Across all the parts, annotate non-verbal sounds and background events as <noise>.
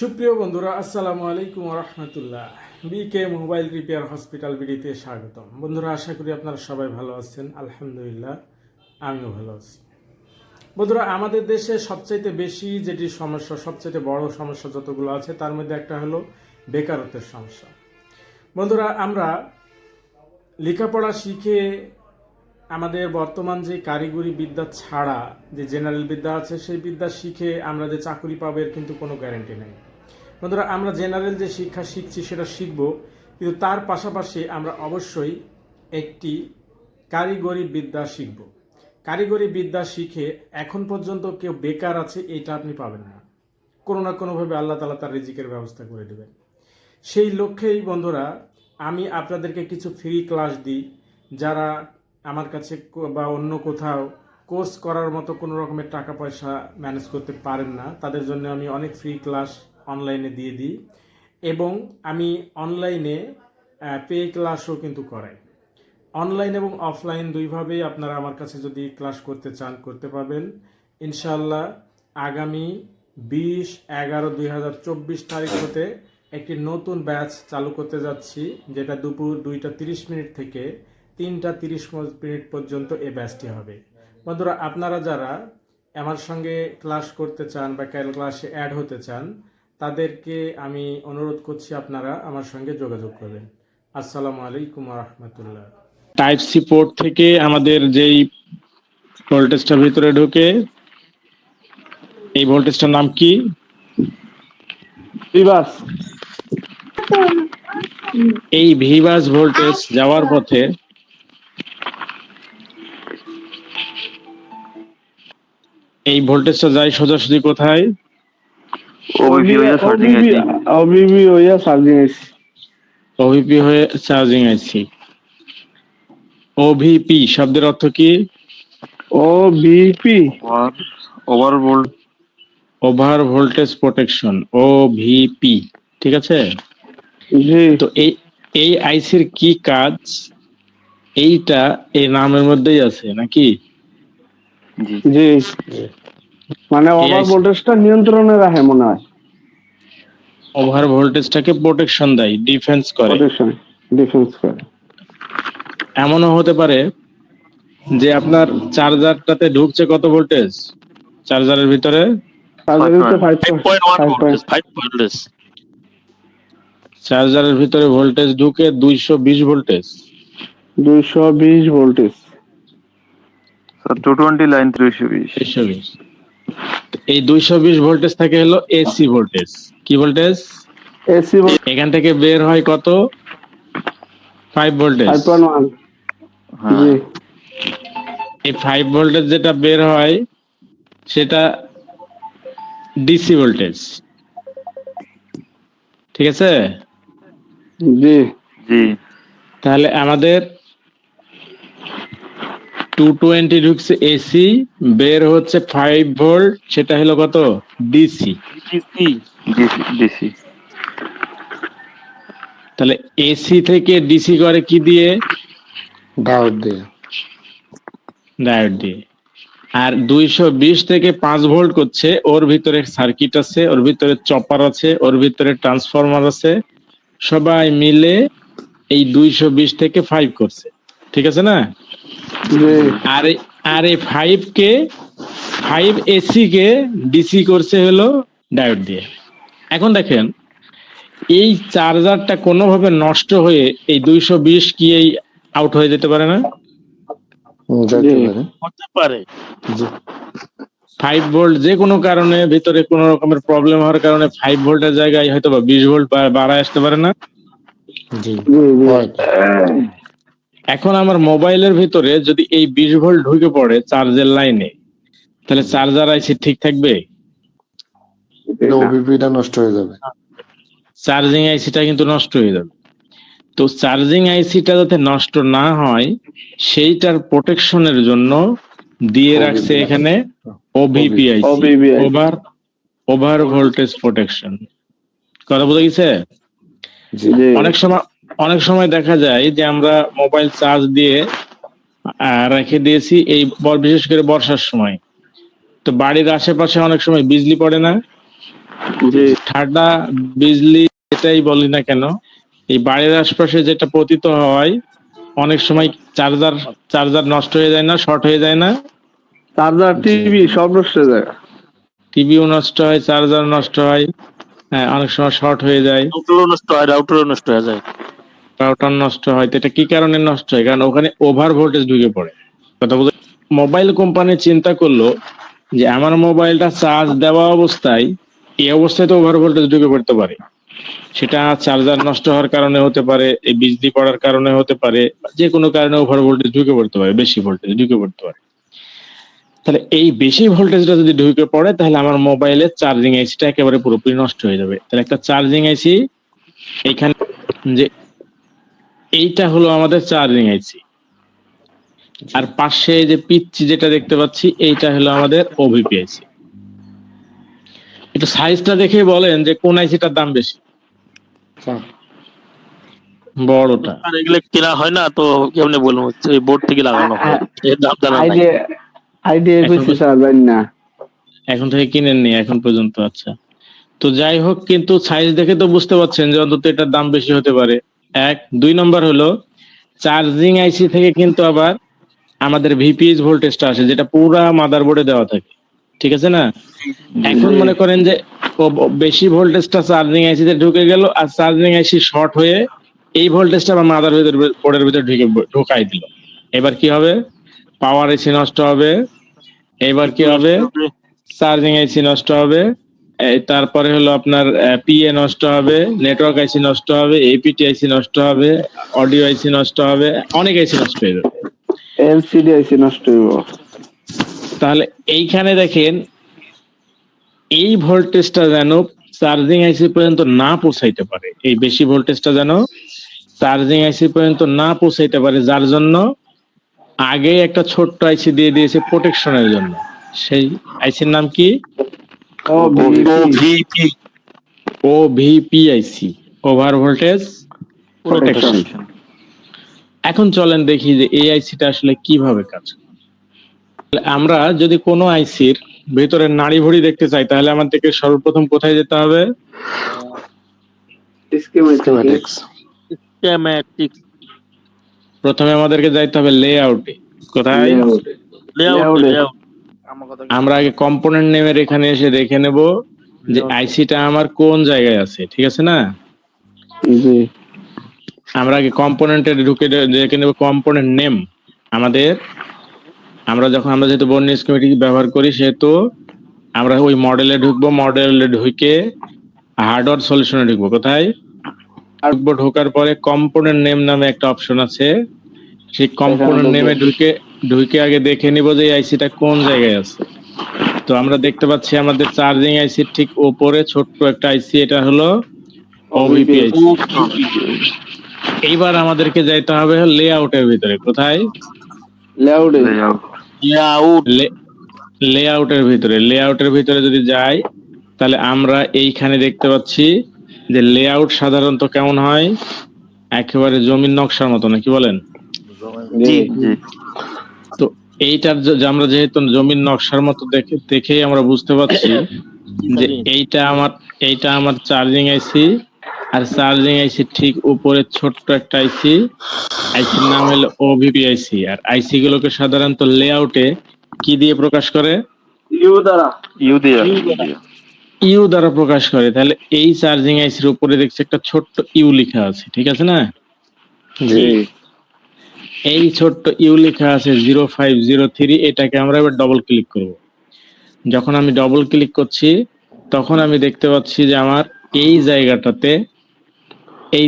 সুপ্রিয় বন্ধুরা, আসসালামু আলাইকুম রহমতুল্লাহ। বিকে মোবাইল রিপেয়ার হসপিটাল বিডিতে স্বাগতম। বন্ধুরা, আশা করি আপনারা সবাই ভালো আছেন। আলহামদুলিল্লাহ, আমিও ভালো আছি। বন্ধুরা, আমাদের দেশে সবচাইতে বেশি যেটি সমস্যা, সবচাইতে বড় সমস্যা যতগুলো আছে, তার মধ্যে একটা হলো বেকারত্বের সমস্যা। বন্ধুরা, আমরা লেখাপড়া শিখে আমাদের বর্তমান যে কারিগরি বিদ্যা ছাড়া যে জেনারেল বিদ্যা আছে, সেই বিদ্যা শিখে আমরা যে চাকরি পাবো, এর কিন্তু কোনো গ্যারেন্টি নেই। বন্ধুরা, আমরা জেনারেল যে শিক্ষা শিখছি, সেটা শিখব। কিন্তু তার পাশাপাশি আমরা অবশ্যই একটি কারিগরি বিদ্যা শিখব। কারিগরি বিদ্যা শিখে এখন পর্যন্ত কেউ বেকার আছে, এটা আপনি পাবেন না। কোনো না কোনোভাবে আল্লাহ তালা তার রিজিকের ব্যবস্থা করে দেবেন। সেই লক্ষ্যেই বন্ধুরা, আমি আপনাদেরকে কিছু ফ্রি ক্লাস দিই। যারা আমার কাছে বা অন্য কোথাও কোর্স করার মতো কোনো রকমের টাকা পয়সা ম্যানেজ করতে পারেন না। তাদের জন্য আমি অনেক ফ্রি ক্লাস অনলাইনে দিয়ে দিই এবং আমি অনলাইনে পে ক্লাসও কিন্তু করাই। অনলাইন এবং অফলাইন দুইভাবেই আপনারা আমার কাছে যদি ক্লাস করতে চান, করতে পারবেন। ইনশাল্লাহ আগামী বিশ এগারো দুই হাজার চব্বিশ তারিখ হতে একটি নতুন ব্যাচ চালু করতে যাচ্ছি, যেটা দুপুর দুইটা তিরিশ মিনিট থেকে তিনটা তিরিশ মিনিট পর্যন্ত এই ব্যাচটি হবে। বন্ধুরা আপনারা যারা আমার সঙ্গে ক্লাস করতে চান বা ক্যাল ক্লাসে অ্যাড হতে চান তাদেরকে আমি অনুরোধ করছি আপনারা আমার সঙ্গে যোগাযোগ করবেন। আসসালামু আলাইকুম রহমতুল্লাহ। টাইপ সি পোর্ট থেকে আমাদের যেই ভোল্টেজটা ভিতরে ঢুকে এই ভোল্টেজটার নাম কি? বিবাস এই ভিভাস ভোল্টেজ যাওয়ার পথে এই ভোল্টেজটা যায় সোজাসুজি কোথায়? ওবিপি হয়ে চার্জিং আইছি ওবিবি হইয়া চার্জিং আইছি ওভিপি হয়ে চার্জিং আইসি ওভিপি শব্দের অর্থ কি? O VP over over volt over voltage protection OVP ঠিক আছে? জি। তো এই এই আইসির কি কাজ? এইটা এই নামের মধ্যেই আছে নাকি? জি। মানে ওভার ভোল্টেজটা নিয়ন্ত্রণে রাখে মনে হয়। ওভার ভোল্টেজটাকে প্রোটেকশন দেয় ডিফেন্স করে। প্রোটেকশন ডিফেন্স করে। এমনও হতে পারে যে আপনার চার্জারটাতে ঢুকছে কত ভোল্টেজ চার্জারের ভিতরে চার্জারের ভিতরে ভোল্টেজ ঢুকে দুইশো বিশ ভোল্টেজ দুইশো বিশ voltage sir two twenty line দুইশো বিশ দুইশো বিশ এই দুইশো বিশ ভোল্টেজ থাকে হলো এসি ভোল্টেজ কি ভোল্টেজ এসি এখান থেকে বের হয় কত? ফাইভ ভোল্টেজ হ্যাঁ। জি। এই ফাইভ ভোল্টেজ যেটা বের হয় সেটা ডিসি ভোল্টেজ ঠিক আছে? জি। জি। তাহলে আমাদের টু টোয়েন্টি ঢুকছে এসি বের হচ্ছে ফাইভ ভোল্ট সেটা হলো কত? ডিসি ডিসি ডিসি তাহলে এসি থেকে ডিসি করে কি দিয়ে? ডাউট দিয়ে। ডায়োড দিয়ে। আর দুইশো বিশ থেকে পাঁচ ভোল্ট করছে ওর ভিতরে সার্কিট আছে ওর ভিতরে চপার আছে ওর ভিতরে ট্রান্সফরমার আছে সবাই মিলে এই দুইশো বিশ থেকে ফাইভ করছে। ঠিক আছে না? আর আর এই ফাইভ কে ফাইভ এসি কে ডিসি করছে হলো ডায়োড দিয়ে। এখন দেখেন এই চার্জারটা কোনোভাবে নষ্ট হয়ে এই দুইশো বিশ কি এই আউট হয়ে যেতে পারে না? হতে পারে। ফাইভ ভোল্ট যে কোনো কারণে ভিতরে কোনো রকমের প্রবলেম হওয়ার কারণে ফাইভ ভোল্টের জায়গায় হয়তো বা বিশ ভোল্ট বাড়ায় আসতে পারে না। জি। এখন আমার মোবাইলের ভিতরে যদি এই বিশ ভোল্ট ঢুকে পড়ে চার্জের লাইনে তাহলে চার্জার আইসি ঠিক থাকবে? ওবিপিটা নষ্ট হয়ে যাবে। চার্জিং আইসিটা কিন্তু নষ্ট হয়ে যাবে। তো চার্জিং আইসিটা যাতে নষ্ট না হয় সেইটার প্রোটেকশনের জন্য দিয়ে রাখছে এখানে OVP IC. Over over voltage protection. কথা বোঝা গেছে? অনেক সময় অনেক সময় দেখা যায় যে আমরা মোবাইল চার্জ দিয়ে আহ, রেখে দিয়েছি এই বিশেষ করে বর্ষার সময়। তো বাড়ির আশেপাশে অনেক সময় বিজলি পড়ে না। ঠান্ডা বিজলি এটাই বলি না কেন এই বাড়ির আশপাশে যেটা পতিত হয় অনেক সময় চার্জার চার্জার নষ্ট হয়ে যায় না শর্ট হয়ে যায় না। চার্জার টিভি সব নষ্ট হয়ে যায়। টিভিও নষ্ট হয় চার্জার নষ্ট হয় হ্যাঁ অনেক সময় শর্ট হয়ে যায়। রাউটারও নষ্ট হয় রাউটারও নষ্ট হয়ে যায়। রাউটার নষ্ট হয়, তো এটা কি কারণে নষ্ট হয়? কারণ ওখানে ওভার ভোল্টেজ ঢুকে পড়ে। কথা বলতে মোবাইল কোম্পানি চিন্তা করল যে আমার মোবাইলটা চার্জ দেওয়া অবস্থায় এই অবস্থায় তো ওভার ভোল্টেজ ঢুকে পড়তে পারে। সেটা চার্জার নষ্ট হওয়ার কারণে হতে পারে, এই বিজলি পড়ার কারণে হতে পারে যে কোনো কারণে ওভার ভোল্টেজ ঢুকে পড়তে পারে, বেশি ভোল্টেজ ঢুকে পড়তে পারে। তাহলে এই বেশি ভোল্টেজটা যদি ঢুকে পড়ে, তাহলে আমার মোবাইলের চার্জিং আইসিটা একেবারে পুরোপুরি নষ্ট হয়ে যাবে। তাহলে একটা চার্জিং আইসি এখানে যে এইটা হলো আমাদের চার্জিং আইসি। আর পাশে যে পিচ্ছি যেটা দেখতে পাচ্ছি এইটা হলো আমাদের ওভিপি আইসি। একটু সাইজটা দেখে বলেন যে কোন আইসিটার দাম বেশি? বড়টা। আর এগুলো কেনা হয় না তো কেমনে বলব? এই বোর্ড থেকে লাগানো হয়। এর দাম জানা নাই। আইডিয়া আইডিয়া এখন বেশি স্যার জানি না। এখন থেকে কিনেননি এখন পর্যন্ত আচ্ছা। তো যাই হোক কিন্তু সাইজ দেখে তো বুঝতে পারছেন যে অন্তত এটার দাম বেশি হতে পারে। এক। দুই নম্বর হলো চার্জিং আইসি থেকে কিন্তু আবার আমাদের ভিপিএস ভোল্টেজটা আসে যেটা পুরা মাদারবোর্ডে দেওয়া থাকে। ঠিক আছে না? এখন মনে করেন যে বেশি ভোল্টেজটা চার্জিং আইসিতে ঢুকে গেল আর চার্জিং আইসি শর্ট হয়ে এই ভোল্টেজটা আমার মাদার ভিতর বোর্ডের ভিতর ঢুকে ঢুকাই দিল। এবার কি হবে? পাওয়ার এসি নষ্ট হবে। এবার কি হবে? চার্জিং আইসি নষ্ট হবে। তারপরে হলো আপনার পিএ নষ্ট হবে নেটওয়ার্ক আইসি নষ্ট হবে এপিটি আইসি নষ্ট হবে অডিও আইসি নষ্ট হবে অনেক আইসি নষ্ট হয়ে যাবে। এলসিডি আইসি নষ্ট হইব। তাহলে এইখানে দেখেন এই ভোল্টেজটা যেন চার্জিং আইসি পর্যন্ত না পৌঁছাইতে পারে এই বেশি ভোল্টেজটা যেন চার্জিং আইসি পর্যন্ত না পৌঁছাইতে পারে যার জন্য আগে একটা ছোট্ট আইসি দিয়ে দিয়েছে প্রোটেকশনের জন্য। সেই আইসির নাম কি? O VP IC. Over voltage protection এখন চলেন দেখি যে এই আইসিটা আসলে কীভাবে কাজ করে। আমরা যদি কোনো আইসির ভেতরে নাড়ি ভুড়ি দেখতে চাই তাহলে আমাদেরকে সর্বপ্রথম কোথায় যেতে হবে? প্রথমে আমাদেরকে যাইতে হবে লে আউটে কোথায় লেআউট এ। লেআউট আমরা আগে কম্পোনেন্ট নেমের এখানে এসে দেখে নেব যে আইসিটা আমার কোন জায়গায় আছে ঠিক আছে না? জি। আমরা আগে কম্পোনেন্টে ঢুকে দেখে নেব কম্পোনেন্ট নেম আমাদের। আমরা যখন আমরা যেহেতু বর্ণ স্কিমেটিক ব্যবহার করি সেহেতু আমরা ওই মডেলে ঢুকবো মডেলে ঢুকে হার্ডওয়্যার সলিউশনে ঢুকবো। কোথায়? ঢুকবো ঢোকার পরে কম্পোনেন্ট নেম নামে একটা অপশন আছে। সেই কম্পোনেন্ট নেমে ঢুকে ঢুকে আগে দেখে নিব যে আইসিটা কোন জায়গায় আছে। তো আমরা দেখতে পাচ্ছি আমাদের চার্জিং আইসি ঠিক উপরে ছোট্ট একটা আইসি এটা হলো আইসি এইবার আমাদেরকে যাইতে হবে লেআউটের ভিতরে। কোথায়? লেআউটে। লেআউট। লেআউটের ভিতরে। লেআউটের ভিতরে যদি যাই তাহলে আমরা এইখানে দেখতে পাচ্ছি যে লেআউট সাধারণত কেমন হয়? একেবারে জমির নকশার মতো নাকি বলেন? জি। এইটার আমরা যেহেতু জমির নকশার মতো দেখে দেখেই আমরা বুঝতে পারছি <coughs> যে এইটা আমার এইটা আমার চার্জিং আইসি আর চার্জিং আইসি ঠিক উপরে ছোট্ট একটা আইসি আইসির নাম হলো ওভিপি আইসি আর আইসি গুলোকে সাধারণত লেআউটে কি দিয়ে প্রকাশ করে? ইউ দ্বারা। ইউ দিয়া। ইউ দ্বারা। প্রকাশ করে। তাহলে এই চার্জিং আইসির উপরে দেখছি একটা ছোট্ট ইউ লেখা আছে ঠিক আছে না? জি। এই ছোট্ট ইউ লেখা আছে জিরো ফাইভ জিরো থ্রি এটাকে আমরা এবার ডবল ক্লিক করব। যখন আমি ডবল ক্লিক করছি তখন আমি দেখতে পাচ্ছি যে আমার এই জায়গাটাতে এই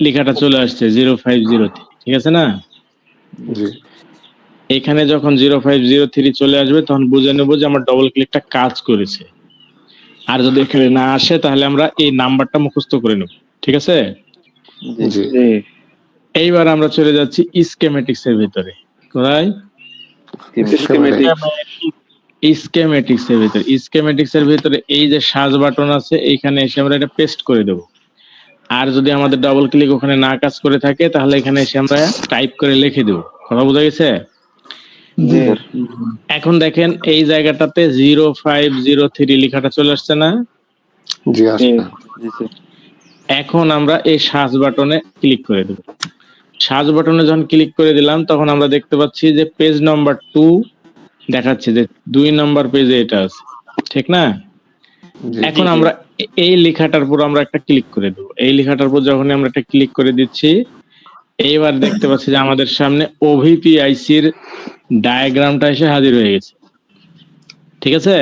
লেখাটা চলে আসছে জিরো ফাইভ জিরো থ্রি ঠিক আছে না? এখানে যখন জিরো ফাইভ জিরো থ্রি চলে আসবে তখন বুঝে নেব যে আমার ডবল ক্লিকটা কাজ করেছে। আর যদি এখানে না আসে তাহলে আমরা এই নাম্বারটা মুখস্থ করে নেব ঠিক আছে? জি। জি। এইবার আমরা চলে যাচ্ছি স্কেমেটিক্স এর ভিতরে কোথায়। স্কেমেটিক্স এর ভিতরে স্কেমেটিক্স এর ভিতরে এই যে সাজ বাটন আছে এইখানে এসে আমরা এটা পেস্ট করে দেব। আর যদি আমাদের ডবল ক্লিক ওখানে না কাজ করে থাকে তাহলে এখানে এসে আমরা টাইপ করে লিখে দেব। কথা বোঝা গেছে? এখন দেখেন এই জায়গাটাতে জিরো ফাইভ জিরো থ্রি লেখাটা চলে আসছে না? এখন আমরা এই সার্চ বাটনে ক্লিক করে দেব। সার্চ বাটনে যখন ক্লিক করে দিলাম তখন আমরা দেখতে পাচ্ছি যে পেজ নাম্বার টু দেখাচ্ছে যে দুই নম্বর পেজে এটা আছে। ঠিক না? এখন আমরা এই লেখাটার উপর আমরা একটা ক্লিক করে দেবো। এই লেখাটার উপর যখন আমরা একটা ক্লিক করে দিচ্ছি এইবার দেখতে পাচ্ছি যে আমাদের সামনে ওভিপিআইসির ডায়াগ্রামটা এসে হাজির হয়ে গেছে। ঠিক আছে?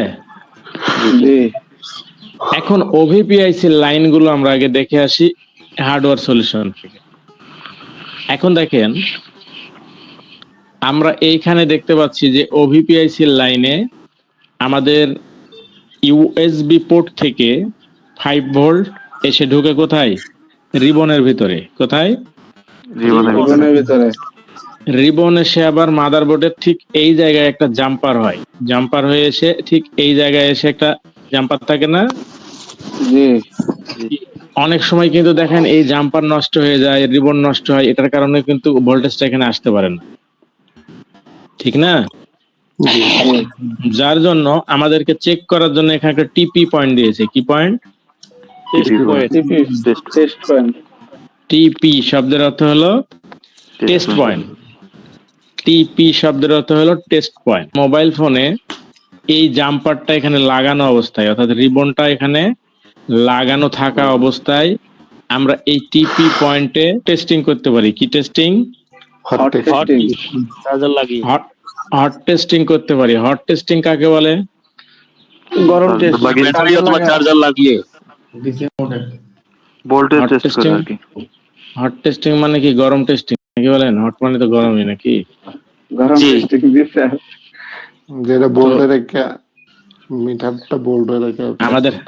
এখন ওভিপিআইসির লাইনগুলো আমরা আগে দেখে আসি হার্ডওয়্যার সলিউশন থেকে। এখন দেখেন আমরা এইখানে দেখতে পাচ্ছি যে ওভিপিআইসির লাইনে আমাদের ইউএসবি পোর্ট থেকে ফাইভ ভোল্ট এসে ঢুকে কোথায়? রিবনের ভিতরে। কোথায়? জীবনের ভিতরে। রিবন এসে আবার মাদারবোর্ডের ঠিক এই জায়গায় একটা জাম্পার হয়। জাম্পার হয়ে এসে ঠিক এই জায়গায় এসে একটা জাম্পার থাকে না? জি। অনেক সময় কিন্তু দেখেন এই জাম্পার নষ্ট হয়ে যায় রিবন নষ্ট হয় এটার কারণে কিন্তু ভোল্টেজটা এখানে আসতে পারে না। ঠিক না? যার জন্য আমাদেরকে চেক করার জন্য এখানে একটা টিপি পয়েন্ট দিয়েছে। কি পয়েন্ট টিপি শব্দের অর্থ হলো টেস্ট পয়েন্ট টিপি শব্দের অর্থ হলো টেস্ট পয়েন্ট মোবাইল ফোনে এই জাম্পারটা এখানে লাগানো অবস্থায় অর্থাৎ রিবনটা এখানে লাগানো থাকা অবস্থায় আমরা এই টিপি পয়েন্টে টেস্টিং করতে পারি। কি টেস্টিং হট হট চার্জার লাগিয়ে। হট হট টেস্টিং করতে পারি। হট টেস্টিং কাকে বলে? গরম টেস্ট চার্জার লাগিয়ে। ভোল্টেজ টেস্ট করে আর কি। হট টেস্টিং মানে কি? গরম টেস্টিং নাকি বলেন? হট মানে তো গরমই নাকি? গরম টেস্টিং যেটা বোল্ডে রেখে মিটারটা বোল্ডে রেখে আমাদের-।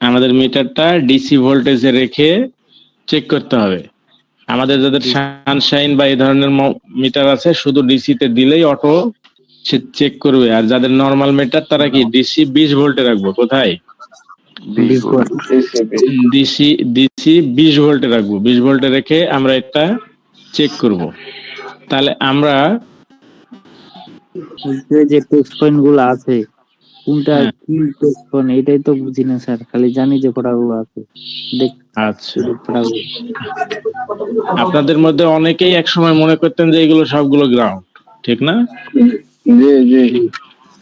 আমাদের মিটারটা ডিসি ভোল্টেজে রেখে চেক করতে হবে। আমাদের যাদের সানশাইন বা এই ধরনের মিটার আছে শুধু ডিসি তে দিলেই অটো সে চেক করবে। আর যাদের নর্মাল মিটার তারা কি ডিসি বিশ ভোল্টে রাখব? কোথায়? ডিসি ডিসি বিশ ভোল্টে রাখব। বিশ ভোল্টে রেখে আমরা এটা চেক করব। তাহলে আমরা যে যে টেক্সট পয়েন্টগুলো আছে কোনটা। কি পয়েন্ট এটাই তো বুঝি না স্যার খালি জানি যে পড়াগুলো আছে। দেখ আচ্ছা। আপনাদের মধ্যে অনেকেই একসময় মনে করতেন যে এগুলো সবগুলো গ্রাউন্ড ঠিক না? জি জি।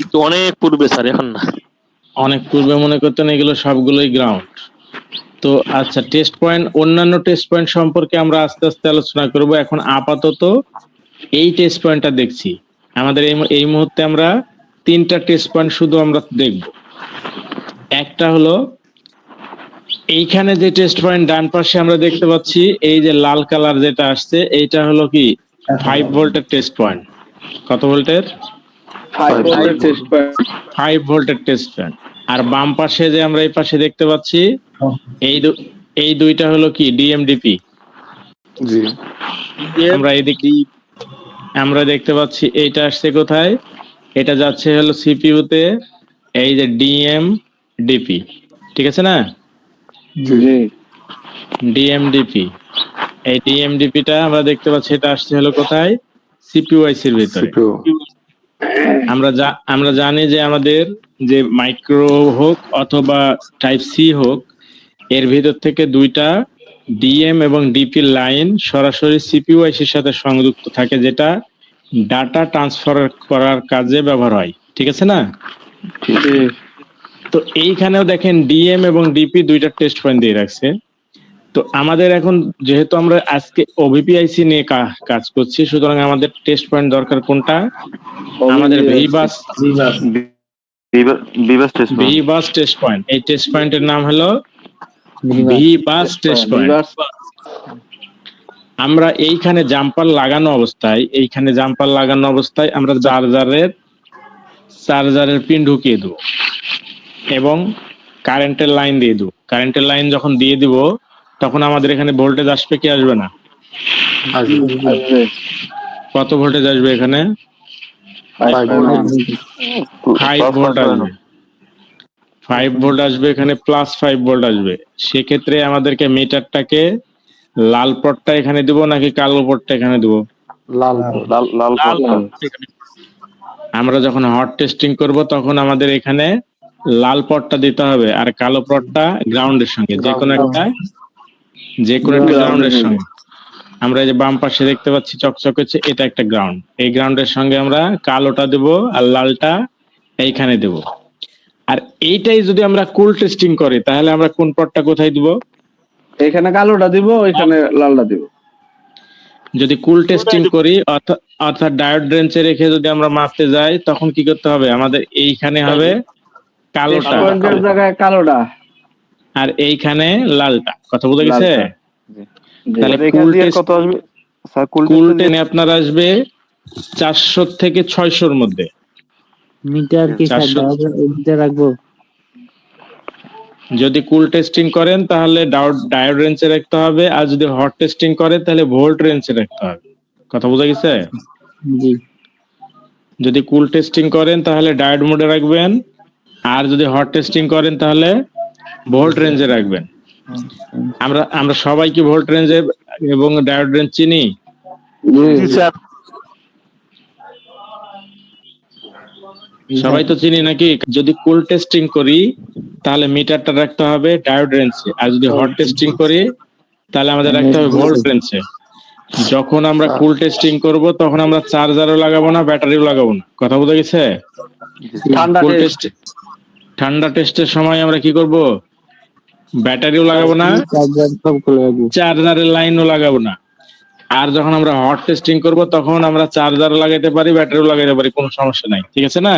কিন্তু অনেক পূর্বে স্যার এখন না। অনেক পূর্বে মনে করতেন এগুলো সবগুলোই গ্রাউন্ড তো আচ্ছা টেস্ট পয়েন্ট অন্যান্য টেস্ট পয়েন্ট সম্পর্কে আমরা আস্তে আস্তে আলোচনা করব। এখন আপাতত এই টেস্ট পয়েন্টটা দেখছি। আমাদের এই এই মুহূর্তে আমরা তিনটা টেস্ট পয়েন্ট শুধু আমরা দেখব। একটা হলো এইখানে যে টেস্ট পয়েন্ট ডান পাশে আমরা দেখতে পাচ্ছি এই যে লাল কালার যেটা আসছে এইটা হলো কি? ফাইভ ভোল্টের টেস্ট পয়েন্ট কত ভোল্টের ফাইভ টেস্ট পয়েন্ট ভোল্টের টেস্ট ফ্যান আর বাম পাশে যে আমরা এই পাশে দেখতে পাচ্ছি এই এই দুইটা হলো কি? ডিএমডিপি আমরা এদিক আমরা দেখতে পাচ্ছি এইটা আসছে কোথায়? এটা যাচ্ছে হলো সিপিইউ তে এই যে ডিএম ডিপি ঠিক আছে না? জি ডিএমডিপি এই ডিএমডিপিটা আমরা দেখতে পাচ্ছি এটা আসছে হলো কোথায়? সিপিইউআইসির ভিতরে। আমরা যা আমরা জানি যে আমাদের যে মাইক্রো হোক অথবা টাইপ সি হোক এর ভিতর থেকে দুইটা ডিএম এবং ডিপি লাইন সরাসরি সিপিইউ আইসির সাথে সংযুক্ত থাকে যেটা ডাটা ট্রান্সফার করার কাজে ব্যবহার হয় ঠিক আছে না? তো এইখানেও দেখেন ডিএম এবং ডিপি দুইটা টেস্ট পয়েন্ট দিয়ে রাখছে। তো আমাদের এখন যেহেতু আমরা আজকে ওভিপিআইসি নিয়ে কাজ করছি সুতরাং আমাদের টেস্ট পয়েন্ট দরকার কোনটা? আমাদের ভিবাস বিবাস টেস্ট পয়েন্ট এই টেস্ট পয়েন্টের নাম হলো ভি বাস টেস্ট পয়েন্ট আমরা এইখানে জাম্পার লাগানো অবস্থায় এইখানে জাম্পার লাগানো অবস্থায় আমরা চার্জারের চার্জারের পিন ঢুকিয়ে দেবো এবং কারেন্টের লাইন দিয়ে দেবো। কারেন্টের লাইন যখন দিয়ে দিব তখন আমাদের এখানে ভোল্টেজ আসবে কি আসবে না? কত ভোল্টেজ আসবে এখানে? Five volt. আসবে। ফাইভ ভোল্ট আসবে এখানে প্লাস ফাইভ ভোল্ট আসবে। সেক্ষেত্রে আমাদেরকে মিটারটাকে লাল পটটা এখানে দিব নাকি কালো পটটা এখানে দিব? লাল লাল লাল আমরা যখন হট টেস্টিং করব তখন আমাদের এখানে লাল পটটা দিতে হবে আর কালো পটটা গ্রাউন্ডের সঙ্গে যে কোনো একটা যে কোনো একটা গ্রাউন্ডের সঙ্গে। আমরা এই যে বাম পাশে দেখতে পাচ্ছি চকচক হচ্ছে এটা একটা গ্রাউন্ড এই গ্রাউন্ডের সঙ্গে আমরা কালোটা দেব আর লালটা এইখানে দেব। আর এইটাই যদি আমরা কুল টেস্টিং করি তাহলে আমরা কোন পটটা কোথায় দিব? এখানে কালোটা দিব এখানে লালটা দিব। যদি কুল টেস্টিং করি অর্থা- অর্থাৎ ডায়োড রেঞ্চে রেখে যদি আমরা মাপতে যাই তখন কি করতে হবে? আমাদের এইখানে হবে কালোটা। জায়গায় কালোটা। আর এইখানে লালটা। কথা বুঝে গেছে? তাহলে কুল টেস্ট কত আসবে? স্যার কুল কুল টেনে আপনার আসবে চারশো থেকে ছয়শোর মধ্যে। মিটার কি রাখব? যদি কুল টেস্টিং করেন তাহলে ডায়োড ডায়োড রেঞ্চে রাখতে হবে আর যদি হট টেস্টিং করেন তাহলে ভোল্ট রেঞ্জে রাখতে হবে। কথা বোঝা গেছে? যদি কুল টেস্টিং করেন তাহলে ডায়োড মোডে রাখবেন আর যদি হট টেস্টিং করেন তাহলে ভোল্ট রেঞ্জে রাখবেন। আমরা আমরা সবাই কি ভোল্ট রেঞ্জে এবং ডায়োড রেঞ্জ চিনি? সবাই তো চিনি নাকি? যদি কুল টেস্টিং করি তাহলে মিটারটা রাখতে হবে ডায়োড রেঞ্জে আর যদি হট টেস্টিং করি তাহলে আমাদের রাখতে হবে ভোল্ট রেঞ্জে যখন আমরা কুল টেস্টিং করব তখন আমরা চার্জারও লাগাবো না ব্যাটারিও লাগাবো না। কথা বোঝা গেছে? ঠান্ডা টেস্টের সময় আমরা কি করব? ব্যাটারিও লাগাবো না চার্জারের লাইনও লাগাবো না। আর যখন আমরা হট টেস্টিং করব তখন আমরা চার্জার লাগাইতে পারি ব্যাটারিও লাগাইতে পারি কোনো সমস্যা নাই। ঠিক আছে না?